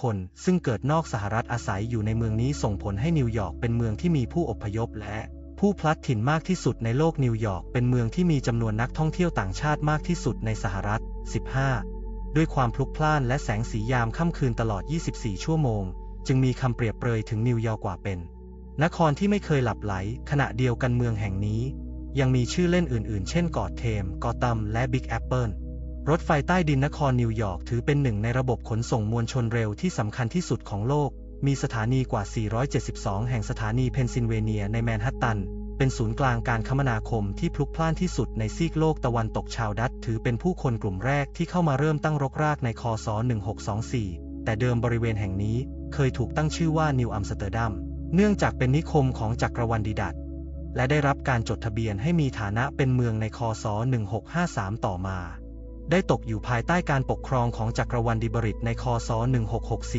คนซึ่งเกิดนอกสหรัฐอาศัยอยู่ในเมืองนี้ส่งผลให้นิวยอร์กเป็นเมืองที่มีผู้อพยพและผู้พลัดถิ่นมากที่สุดในโลกนิวยอร์กเป็นเมืองที่มีจำนวนนักท่องเที่ยวต่างชาติมากที่สุดในสหรัฐ 15 ด้วยความพลุกพล่านและแสงสียามค่ำคืนตลอด 24 ชั่วโมง จึงมีคำเปรียบเปรยถึงนิวยอร์กกว่าเป็น นครที่ไม่เคยหลับไหล ขณะเดียวกันเมืองแห่งนี้ ยังมีชื่อเล่นอื่น ๆ เช่นกอดเทม กอตัม และบิ๊กแอปเปิล รถไฟใต้ดินนครนิวยอร์กถือเป็นหนึ่งในระบบขนส่งมวลชนเร็วที่สำคัญที่สุดของโลก มีสถานีกว่า 472 แห่งสถานีเพนซิลเวเนียในแมนฮัตตัน เป็นศูนย์กลางการคมนาคมที่พลุกพล่านที่สุดในซีกโลกตะวันตกชาวดัตถือเป็นผู้คนกลุ่มแรกที่เข้ามาเริ่มตั้งรกรากในคศ 1624 แต่เดิมบริเวณแห่งนี้เคยถูกตั้งชื่อว่านิวอัมสเตอร์ดัม เนื่องจากเป็นนิคมของจักรวรรดิดัตและได้รับการจดทะเบียนให้มีฐานะเป็นเมืองในคศ 1653 ต่อมา ได้ตกอยู่ภายใต้การปกครองของจักรวรรดิบริตในคศ 1664